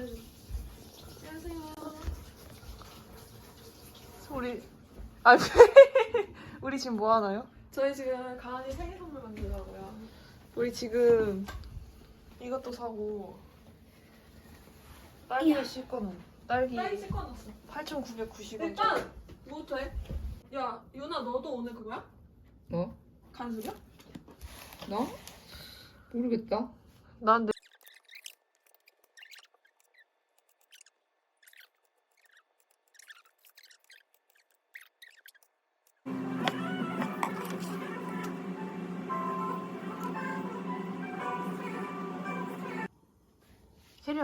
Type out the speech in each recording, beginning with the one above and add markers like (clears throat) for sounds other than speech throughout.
안녕하세요. 우리 아 (laughs) 우리 지금 뭐 하나요? 저희 지금 가은이 생일 선물 만들려고요. 우리 지금 이것도 사고 딸기를 씻거는 딸기 딸기 씻어놨어. 8,990원. 일단 뭐부터 해? 야, 유나 너도 오늘 그거야? 뭐? 간수냐? 나? 모르겠다. 난 내...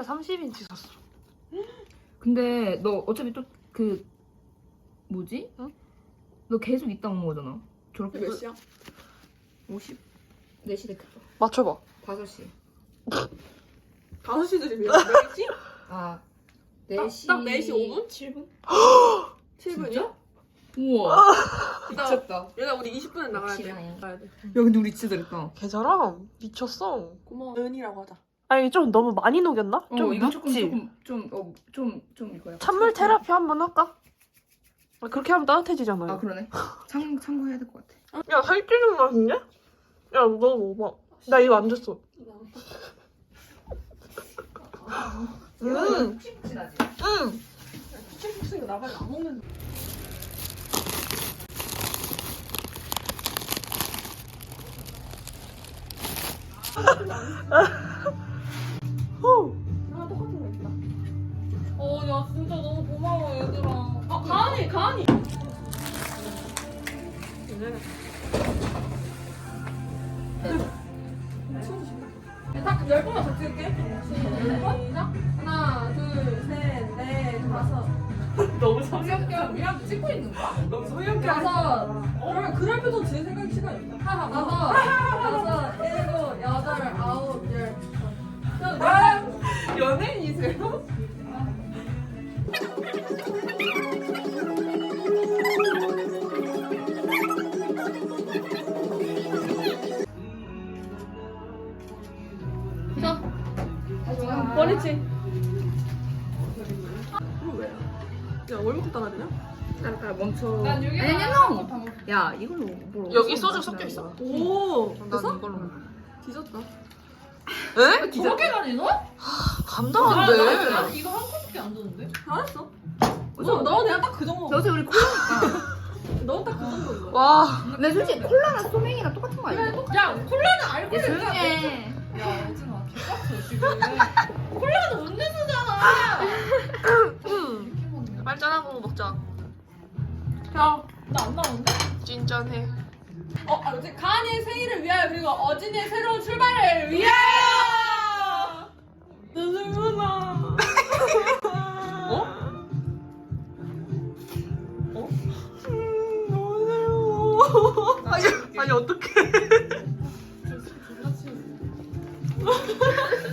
30인치 샀어. 근데 너 어차피 또 그 뭐지? 응? 너 계속 이따 오는 거잖아. 이게 졸업 몇 시야? 50 4시 됐겠다. 맞춰봐. 5시. 5시들이 (laughs) 몇, 몇 시? 아 딱- 4시 딱 4시 5분? 7분? 7분이야? 우와. 나, (laughs) 미쳤다. 얘나 우리 20분에 나가야 돼. 시간에. 나가야 돼. 야 근데 우리 진짜 잘했다. 계절함 미쳤어. 고마워. 은이라고 하자. 아니 좀 너무 많이 녹였나? 어, 좀 이거 묻지. 조금 조금 좀어좀좀 이거야. 찬물 테라피 한번 할까? 아, 그렇게 하면 따뜻해지잖아요. 아 그러네. 참 참고해야 될 것 같아. 야 살찌는 맛인데? 야너 먹어봐. 나 이거 안 줬어. 음, 푹신푹신하지. 음. 푹신푹신이가 나발이 안 먹는 (laughs) 진짜 너무 고마워, 얘들아. 아, 가은이, 가은이! 딱열 번만 더 찍을게. 시작. 하나, 둘, 셋, 넷, 다섯. 너무 성격결 우리랑 찍고 있는 거야? 너무 소형견. 다섯. 그러면 그럴 때도 제 생각 시간이 있다. 하나, 다섯, 다섯, 잠깐 멈춰. 난 여기 아니 아니 형. 야 이걸로 뭘 여기 어디서 소주 섞여 있어. 거야? 오, 난 됐어? 이걸로 먹어. 뒤졌다. 에? 저렇게 다니노? 감당 안 돼. 이거 한 컵밖에 안 줬는데? 잘했어. 너, 너 내가 딱 그 정도. 너 어제 우리 콜라니까. (laughs) 너 딱 그 정도. 와. 근데 솔직히 콜라랑 소맥이랑 똑같은 거 아니야? 야, 콜라는 알코올 야 조용히 해. 야, 오진아, 개빡쳐, 지금. 콜라는 못 내주잖아. (laughs) 빨리 짠하고 먹자. 야, 나 안 나오는데? 찐짠해. 어, 아, 이제 가은이의 생일을 위하여 그리고 어진이의 새로운 출발을 위하여. 누구나. 어? 어? 음, 너무 새로워. 아니, 아니, 어떡해. (laughs)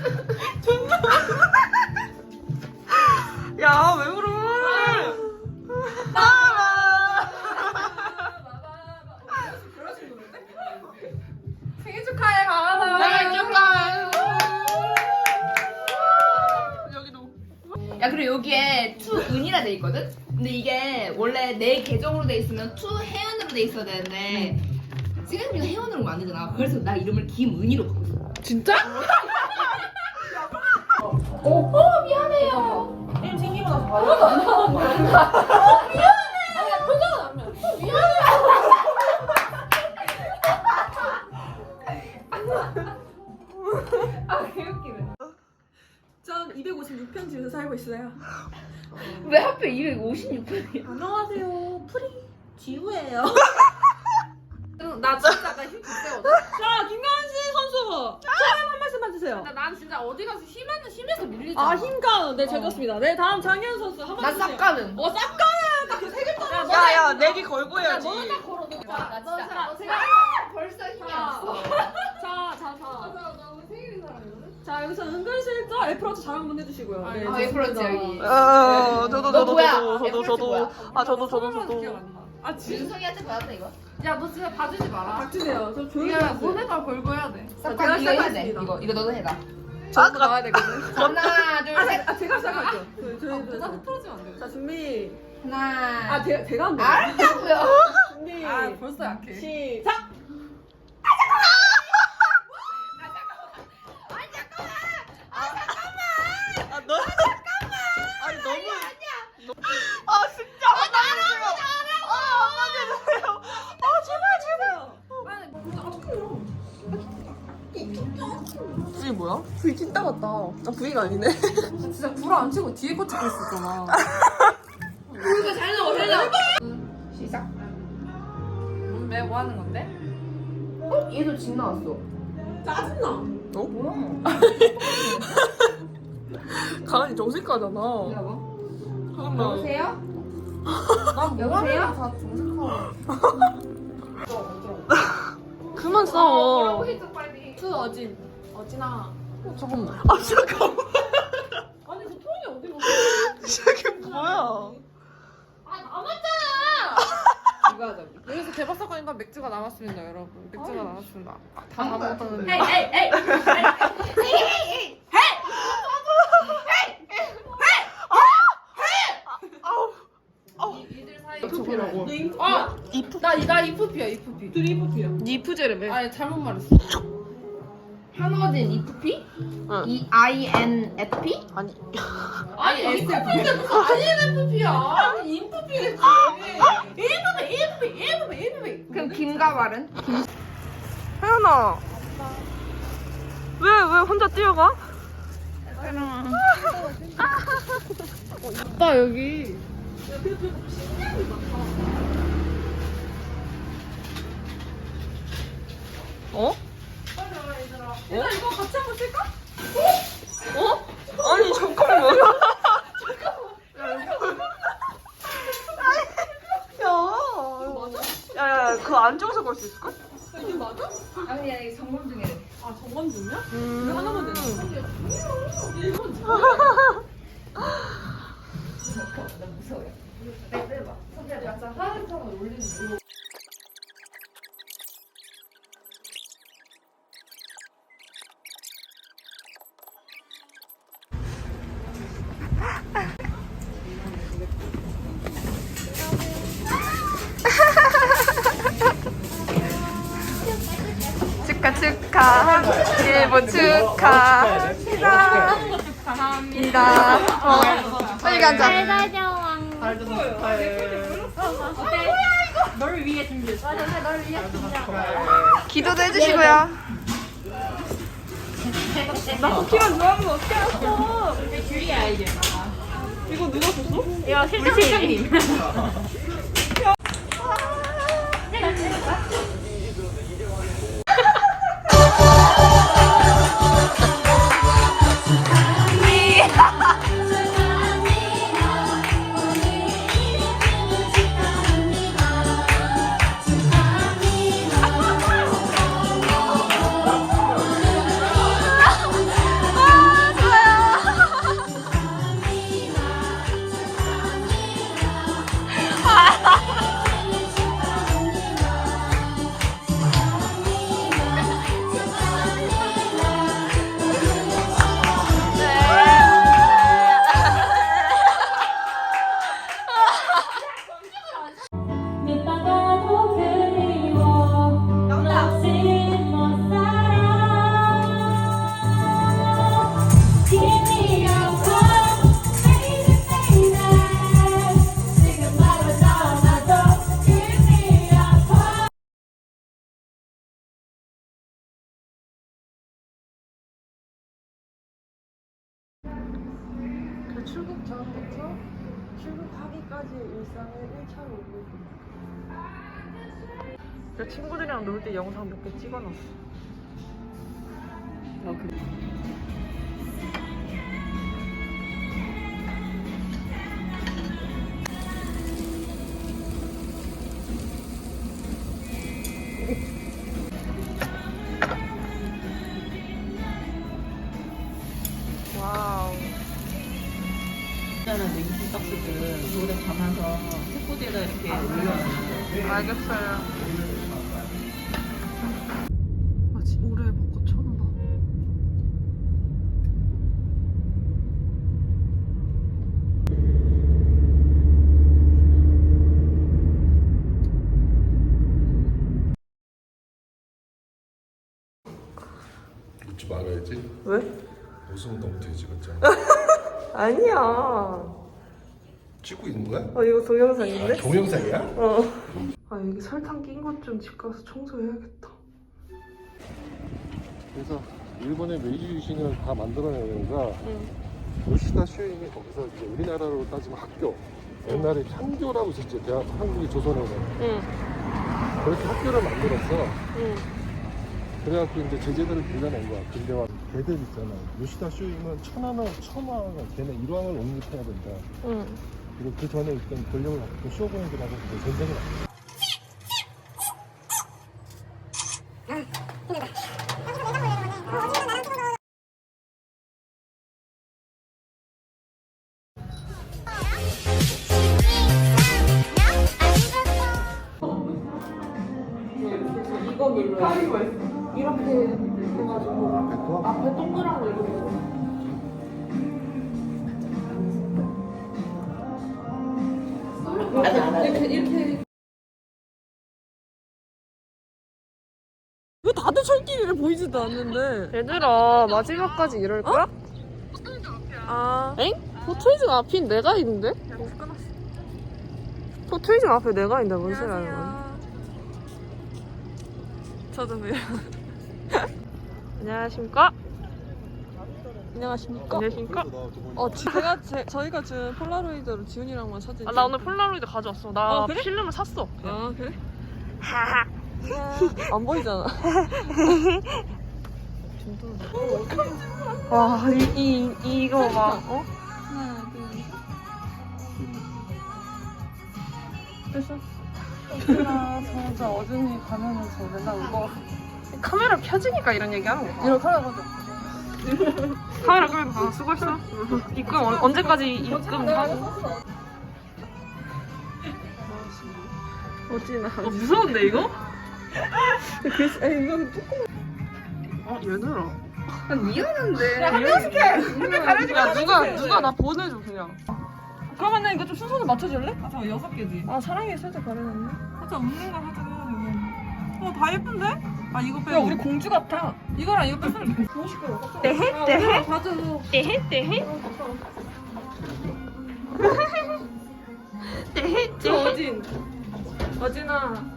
그래서 나 이름을 김은이로 바꿨어. 진짜? 어 미안해요. 게임 생기고 나서 바로. 아 개웃기네. 전 256편 집에서 살고 있어요. 왜 하필 256편이야? 안녕하세요. 프리 지우예요. 나 진짜 나힘 그때거든. 자, 김가은 씨 선수. 소감 한 말씀 해주세요. 근데 난 진짜 어디 가서 힘에는 힘에서 밀리잖아. 아, 힘가은. 네, 제가습니다 네, 다음 장현 선수 한나 말씀 해주세요. 쌉가는. 어, 쌉가는 딱세 글자. 야, 야, 내기 걸고 해야지. 너는 딱 걸어. 너나 자, 진짜 너 제가 벌써 힘이 자. 없어. 자, 자, 자. 나 오늘 생일인 사람이거든. 자, 여기서 은근슬쩍 애플워치 자랑 한번 해주시고요. 네, 아, 애플워치 좋습니다. 여기. 어, 저도, 너 저도, 뭐야? 저도, 저도, 애플워치 저도. 뭐야? 아, 저도, 저도, 기억 저도. 안 나. 아, 진짜? 준성이한테 받았다 이거. 야, 너 진짜 봐주지 마라. 박주세요. 좀 조용히 야, 해주세요. 너네가 걸고 해야 돼. 제가 쌉가 이거 해야 돼. 시작하겠습니다. 이거 이거 너도 해라. 저도 나와야 되거든. (laughs) 하나 둘 셋. 아, 제가 부자 흐트러지면 안 돼. 자 준비. 하나. 아 제, 제가 한다. 알았다고요. 준비. 아 벌써 약해. 시작. 같다. 아 V가 아니네. 진짜 불 안 치고 뒤에 거 찍고 있었잖아. 우리가 잘 나와 잘 나와. 시작. 왜 뭐 하는 건데? 어? 얘도 집 나왔어. 짜증나. 어? 뭐야? (laughs) 강아지 정색하잖아. 여보. 잠깐만. 여보세요? 난 여보세요? 다 정색하고. (laughs) 그만 싸워. 어진. 어진아. 어, 잠깐만. 아 잠깐만. 아니 그 톤이 어디 갔어? 이게 뭐야? 아 남았잖아. 이거 하자고. 여기서 대박 사건인가 맥주가 나왔습니다 여러분. 맥주가. 다다한 거야. 먹었다는. 헤이 헤이 헤이. 이들 사이. 저거라고. 아, 이프 나나 이프피야 이프피. 드리프피야. 니프제레메. 아니 잘못 말했어. 한어진 이프피? 응. 이 I N F P? 아니. 아니 이프피인데 무슨 INFP야? 인프피겠지. 인프피 인프피 인프피 인프피. 그럼 김가발은? 혜연아. 왜 왜 혼자 뛰어가? 오빠 여기. 어? 얘들아 이거 같이 한번 쓸까? 어? 아니 잠깐만. (laughs) 야. 야야야 그 안쪽에서 걸 수 있을까? 이게 맞아? 아니 아니 정문 중에. 아 정원 중이야? 음. 이거 하나만 되나? 이건 나 (laughs) 무서워요. 내 빼봐. 손 빼봐. 약간 하늘처럼 올리는 거. 빨리 앉아. 기도도 해주시고요. 나 쿠키만 좋아하면 어떻게 알았어? 귤이야 이게. 이거 누가 줬어? 이거 실장님. (laughs) 친구들이랑 놀 때 영상 몇 개 찍어놨어. 아 그래? 왜? 웃으면 너무 뒤에 찍었잖아. (laughs) 아니야. 찍고 있는 거야? 어 이거 동영상인데? 아, 동영상이야? 어. 아 여기 설탕 낀 것 좀 집 가서 청소해야겠다. 그래서 일본의 메이지 유신을 다 만들어내면서 요시다 쇼잉이 거기서 이제 우리나라로 따지면 학교 옛날에 향교라고 있었지 대학 한국이 조선에는 응. 그렇게 학교를 만들었어 응. 그래갖고 이제 제재들을 빌려낸 거야 막 걔들 있잖아. 요시다 쇼잉은 천하나 천하가 걔네 일왕을 옹립해야 된다. 응. 그리고 그 전에 있던 권력을 갖고 쇼군들하고 이제 전쟁을 한거 이렇게. 왜 다들 철길이를 보이지도 않는데? 얘들아 마지막까지 이럴 거야? 아. 엥? 포토이징 앞인 내가 있는데? 포토이징 앞에 내가 있는데 뭔 소리 하는 거야? 저도 왜요? (laughs) 안녕하십니까? 안녕하십니까? 안녕하십니까? 어, 지- 제가 제, 저희가 지금 폴라로이드로 지훈이랑만 사진. 아, 나 오늘 폴라로이드 가져왔어. 나 어, 그래? 필름을 샀어. 아 그래? 안 보이잖아. 와, 이, 이, 이 이거 막, 어? 나 진짜 어준이 가면은 저 맨날 울어. 카메라 켜지니까 이런 얘기 하는 거야. 이렇게 하라고 하자. 카메라 끄면 다 수고했어. 입금 언- 언제까지 입금하고? 어진아. 어, 무서운데 이거? 그, 에이 이거 어, 얘들아. 미안한데. 야, 누가 누가 나 보내줘 그냥. 그러면 은 이거 좀 순서를 맞춰줄래? 아, 저 여섯 개지. 아 사랑이 살짝 가려놨네. 살짝 웃는 거 살짝 해야 되고. 어, 다 예쁜데? 아, 이거 빼고. 야 우리 공주 같아. 이거랑 이거 빼면 떼해 떼해 가져. 떼해 떼해 떼해 저 어진. 어진아.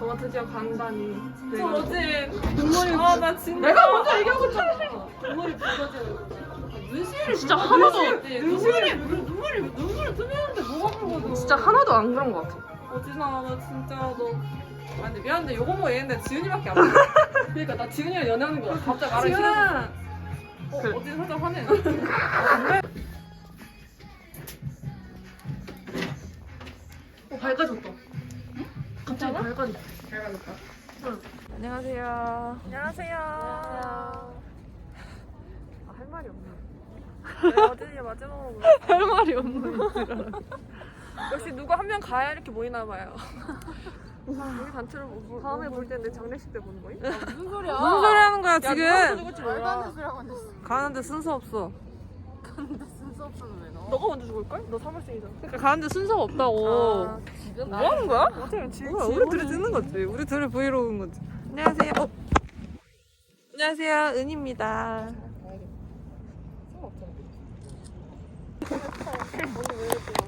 너가 드디어 간다니. 저 어진. 눈물이. 아나 진짜. 내가 먼저 얘기하고 있잖아. 눈물이 붉어지는. 눈시울이 진짜 하나도 눈물이 눈물이 눈물이 투명한데 뭐가 붉어져? 진짜 하나도 안 그런 것 같아. 어진아 나 진짜 너. 아 근데 미안한데 요거 뭐 얘는데 지훈이밖에 안 보여. (laughs) 그러니까 나 지훈이랑 연애하는 거야. 갑자기 말하기 싫어. 어, 그래. 어진 살짝 화내. 어, 밝아졌다. 갑자기 밝아졌다. 안녕하세요. 안녕하세요. 아, 할 말이 없네. 네, 어진이 마지막으로 (laughs) 할 말이 없네. 역시 누구 한 명 가야 이렇게 모이나 봐요. 우리 단체로 뭐, 뭐, 다음에 볼 때는 장례식 때 보는 거임? 무슨 소리 하는 거야 지금? 가는데 순서 없어. 가는데 순서 없어는 왜 너? 너가 먼저 죽을걸? 너 3월생이잖아. 그러니까 가는데 순서가 없다고. 지금 뭐 하는 거야? 어떻게 지금 우리 둘이 찍는 거지. 우리 둘이 브이로그인 거지. 안녕하세요. 어. 안녕하세요. 은입니다. (laughs)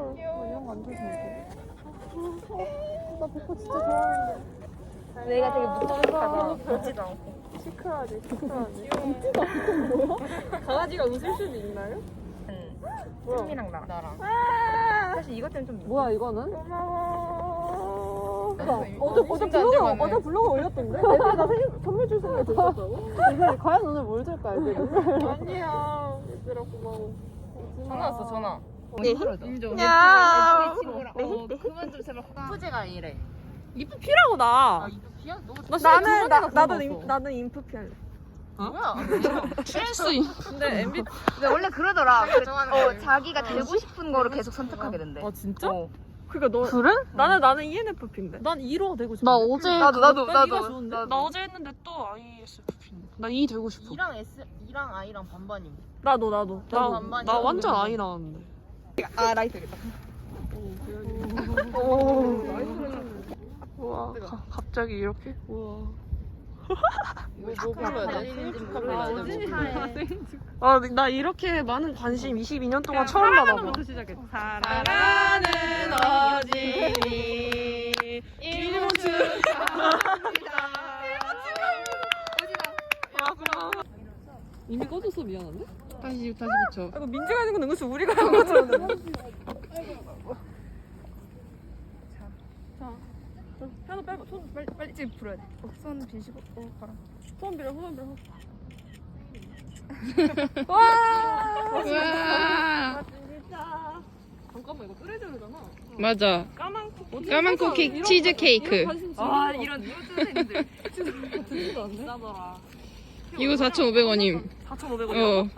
한. 내가 되게 무뚝뚝하다. 보지도 않고. 시크하지, 시크하지. 강아지가 웃을 수도 있나요? 뭐야? 승미랑 나랑. 나랑. 사실 이것 때문에 좀. 뭐야 이거는? 고마워. 어제 어제 진짜 안 블로그. 어제 블로그 올렸던데? 애들이 나 생일 선물 줄 생각 들었다고? 애들이 과연 오늘 뭘 줄까 애들이? 아니야. 얘들아 고마워. 전화 왔어 전화. 네. 인정. 야. 친구랑. 어, 그만 좀 제발. 푸제가 이래. 인프 피라고 나. 나 나는 나, 나도 나도 임, 나는 인프 피 할래. 뭐야? 실수. (laughs) 근데 MB (laughs) 근데 원래 그러더라. 그, 어, 자기가 되고 싶은 거를 계속 선택하게 된대. 아 진짜? 어. 그러니까 너 그래? 나는 나는 ENFP인데. 난 2로 되고 싶어. 나 어제 나도 나도 난 나도. 좋은데? 나도. 나 어제 했는데 또 ISFP인데 나 E 되고 싶어. E랑 S E랑 I랑 반반임. 나도 나도. 나, 반반이야. 나 완전 I 나왔는데. 아 라이트겠다. 우와 가, 갑자기 이렇게? 우와. 뭐 불러야 돼? 아, 나 이렇게 많은 관심 22년 동안 처음 받아봐. 시작해. 사랑하는 어진이 일본 이미 꺼졌어 미안한데? 다시 다시 붙여. 이거 민지가 하는 건 은근히 우리가 하는 것처럼. 현우 빨리 손 빨리 빨리 지금 불어야 돼. 어, 손 빈시고 어, 가라. 소원 빌어 소원 빌어. (laughs) 잠깐만 이거 쓰레기잖아. 맞아. 까만 쿠키. 까만 쿠키 치즈 케이크. 아 이런 이런 선생님들. (laughs) 이거 4,500원임. 4,500원. 어.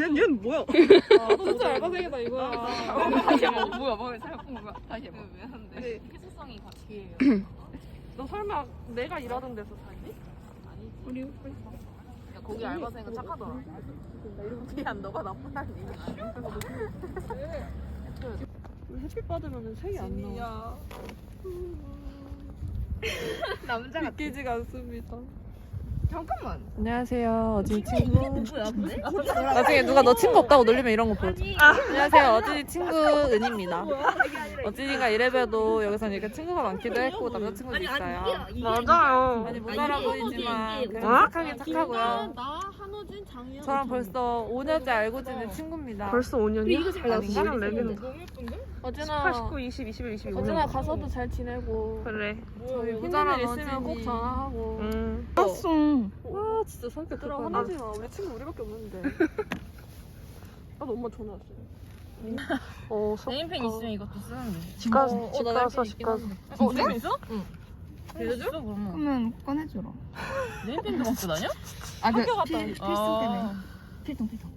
얘는 얘는 뭐야? 나도 진짜 알바생이다 이거야. 다시 해봐. 뭐야 뭐야 생각한 거야. 다시 해봐. 왜 하는데? 희소성이 같이. (clears throat) 너 설마 내가 일하던 데서 살니? 야, 거기 알바생은 착하더라. 그냥 너가 나쁘다는 얘기 아니야. 우리 햇빛 받으면 색이 안 나와. (laughs) 남자 같아. 믿기지가 않습니다. 잠깐만. 안녕하세요 어진이 친구. 근데? (laughs) 나중에 누가 너 친구 없다고 놀리면 이런 거 보여줘. 안녕하세요 어진이 친구 은입니다. 어진이가 이래봬도 여기서 이렇게 친구가 많기도 했고 남자친구도 있어요. 맞아요. 많이 모자라 보이지만 그래도 어? 착하긴 착하고요. 나 한호진 장이야. 저랑 벌써 5년째 알고 지낸 친구입니다. 벌써 5년이야? 이거 잘 나왔어. 시간 레벨은 어진아 18, 19, 20, 21, 22. 어진아 가서도 잘 지내고 그래. 저희 모자란 힘든 일 있으면 꼭. 전화하고. 응. 와 진짜 성격 들어 화나지 마. 우리 친구 우리밖에 없는데. (laughs) 나도 엄마 전화 왔어. 어, (laughs) 네임펜 있으면 이것도 쓰는데. 집 가서, 집 가서, 집 가서. 어, 내 있어? 빌려줘? 그러면. 그러면 꺼내줘라. 네임펜도 갖고 (laughs) 다녀? 아 그 학교 갔다 필. 필승 때문에. 필통 필통.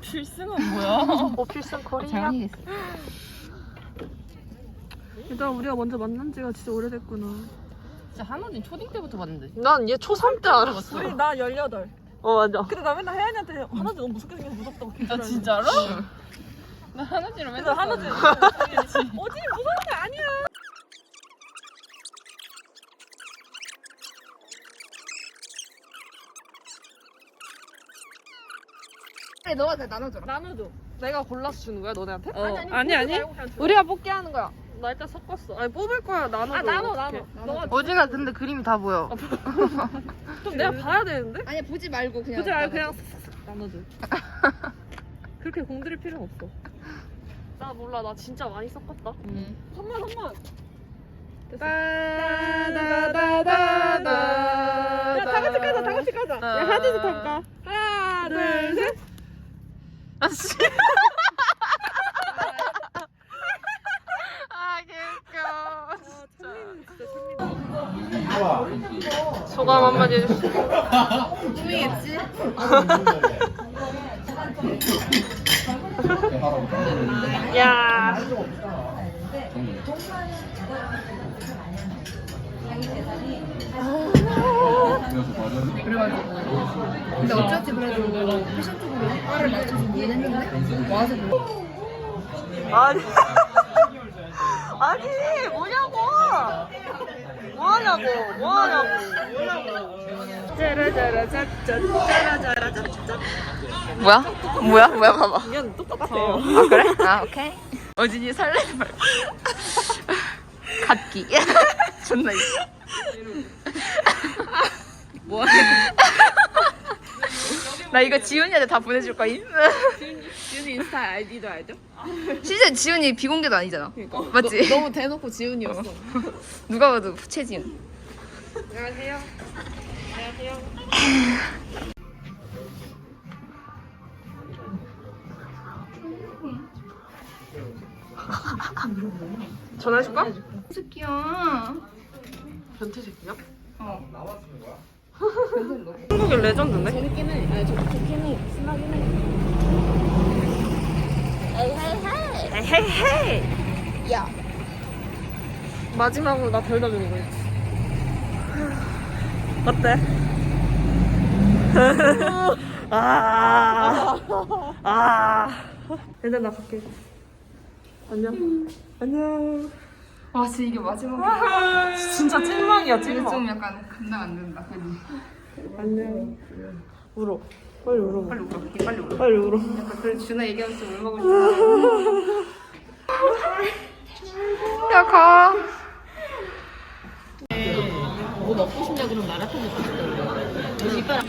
필승은 뭐야? 어, 필승 코리아. 장이겠어. 일단 우리가 먼저 만난 지가 진짜 오래됐구나. 진짜 한호진 초딩 때부터 봤는데. 난 얘 초3 때 알았어. 우리 나 18. 어, 맞아. 근데 나 맨날 혜연이한테 하나도 너무 무섭게 생겨서 무섭다고 아 진짜로? 나 한호진을 그래서 맨날 하나도 봤는데. 어진이 무서운 게 아니야. 그래 너가 다 나눠줘라. 나눠줘. 내가 골라서 주는 거야 너네한테? 어. 아니 아니. 우리가 뽑게 하는 거야. 나 일단 섞었어. 아니 뽑을 거야 나눠. 아 나눠 나눠. 너가 어진아 근데 그림이 다 보여. (laughs) 좀 내가 봐야 되는데. 아니 보지 말고 그냥. 보지 말고 그냥 나눠줘. 그렇게 공들일 필요는 없어. 나 몰라 나 진짜 많이 섞었다. 선물 선물. 따다다다다. 야, 다 같이 가자, 다 같이 가자. 야, 둘, 할까? 하나, 둘, 셋. 아 씨. 아, 개웃겨. 진짜. 소감 한마디 해주세요. 재미겠지? 야. 근데 어찌어찌 그래도 패션 쪽으로 과를 맞춰서 이해했는데 와서 아니. (laughs) 아니, 뭐냐고. 뭐하냐고, 뭐하냐고, 뭐냐고. 뭐야? 뭐야? 뭐야? 봐봐. 이건 똑같아. 아 그래? (laughs) 아 오케이. 어진이 설레지 말고. 갓기. (laughs) 존나 이. 뭐야? 나 이거 지훈이한테 다 보내줄 거임. 지훈이 인스타 아이디도 알죠? 실제 지훈이 비공개도 아니잖아. 맞지? 너 무 대놓고 지훈이었어. 누가 봐도 최지훈. 안녕하세요. 전화해줄까? 새끼야. 변태 새끼야? 어. 한국의 레전드네. 재밌긴 해. 아니, 좀 좋긴 해. 신나긴 해. 헤이 헤이. 야. 마지막으로 나 별다 주는 거지. 어때? (laughs) 아. 아. 얘들 나 갈게. 안녕. 안녕. 와, 진짜 이게 마지막이야. (laughs) 진짜 찐망이야, 이게 찐망. 좀 약간 감당 안 된다. 그지? 안녕. 울어. 빨리 울어. 빨리 울어. 걔 빨리 울어. 빨리 울어. 약간 그래 준아 얘기하면서 울먹고 싶어. (laughs) 야 가. 뭐 먹고 싶냐 그러면 마라탕 먹고 싶다 그래. 이빨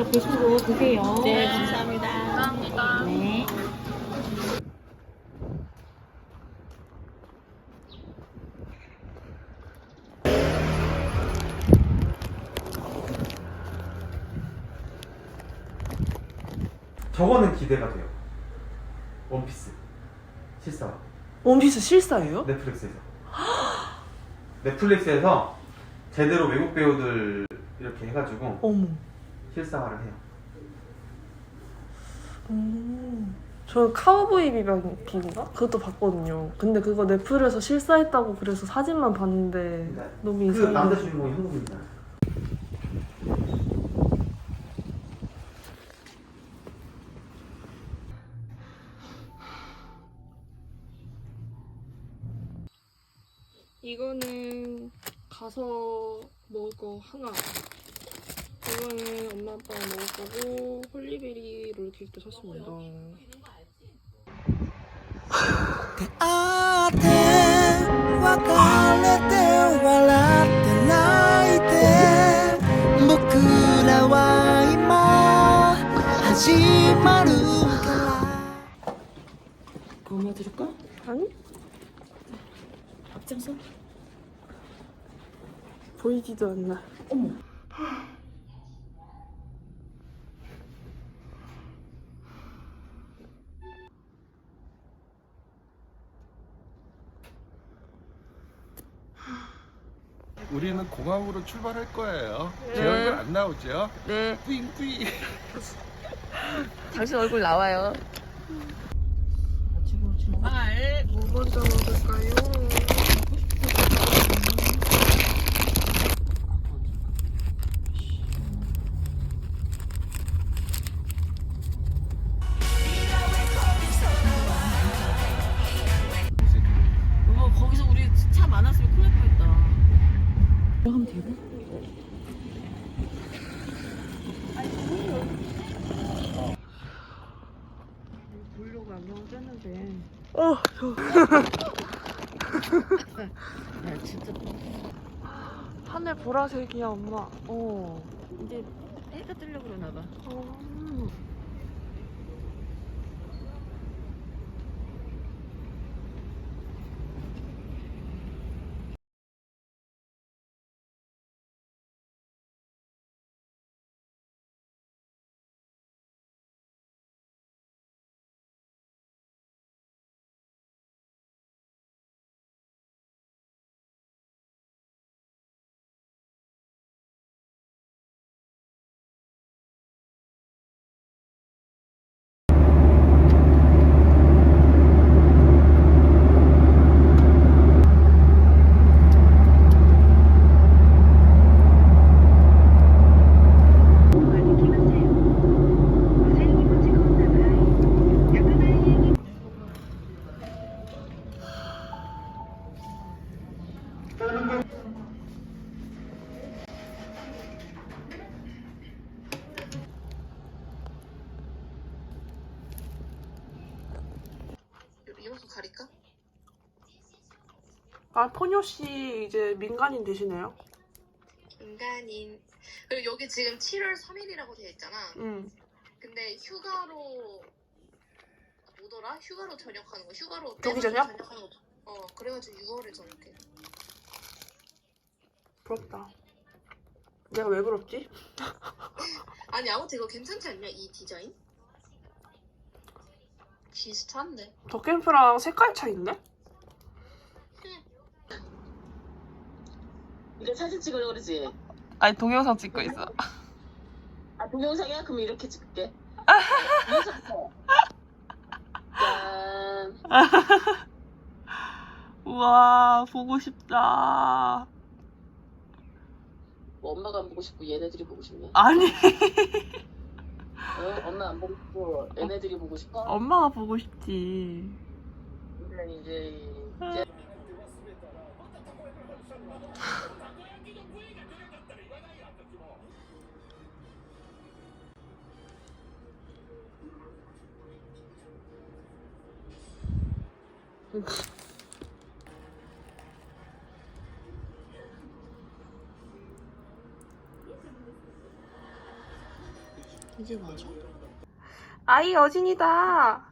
이따가 보시고 드세요. 네, 감사합니다. 감사합니다. 네. 저거는 기대가 돼요. 원피스 실사 원피스 실사예요? 넷플릭스에서 (gasps) 넷플릭스에서 제대로 외국 배우들 이렇게 해가지고 어머. 실사화를 해요. 음. 저 카우보이 비방인가? 그것도 봤거든요. 근데 그거 넷플에서 실사했다고 그래서 사진만 봤는데 너무 그 이상해. 남자 주인공이 한국인이잖아. 이거는 가서 먹을 거 하나. 이거는 엄마 아빠가 먹을 거고 홀리베리 롤 케이크도 샀습니다. 고마 드릴까? 아니? 앞장서. 보이지도 않나. 우리는 공항으로 출발할 거예요. 제 얼굴 안 나오죠? 네. 뿌잉뿌잉. 당신 얼굴 나와요. 주먹. 뭐 먼저 먹을까요? 안경을 꼈는데. (laughs) 야, 진짜 하늘 보라색이야, 엄마. 어. 이제 해가 뜨려고 그러나 봐. 어. 포뇨 씨 이제 민간인 되시네요? 인간인 그리고 여기 지금 7월 3일이라고 되어 있잖아. 응. 근데 휴가로 뭐더라? 휴가로 전역하는 거. 휴가로 조기 떼서 전역? 전역하는 거. 어 그래가지고 6월에 전역해. 부럽다. 내가 왜 부럽지? (laughs) 아니 아무튼 이거 괜찮지 않냐 이 디자인? 비슷한데 더캠프랑 색깔 차이인데? 이거 사진 찍으려고 그러지? 아니 동영상 찍고 있어. 아 동영상이야? 그럼 이렇게 찍을게 위에서부터 (laughs) 짠 우와 보고 싶다. 뭐 엄마가 안 보고 싶고 얘네들이 보고 싶냐? 아니 어? 엄마 안 보고 싶고 얘네들이 보고 싶어? 엄마가 보고 싶지. 근데 이제 이제 이게 맞아? 아이 여진이다.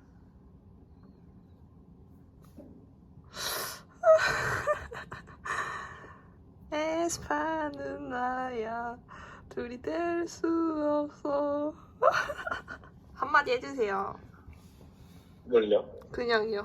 (laughs) 에스파는 나야 둘이 될 수 없어. (laughs) 한마디 해주세요. 뭘요? 그냥요.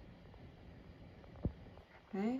에?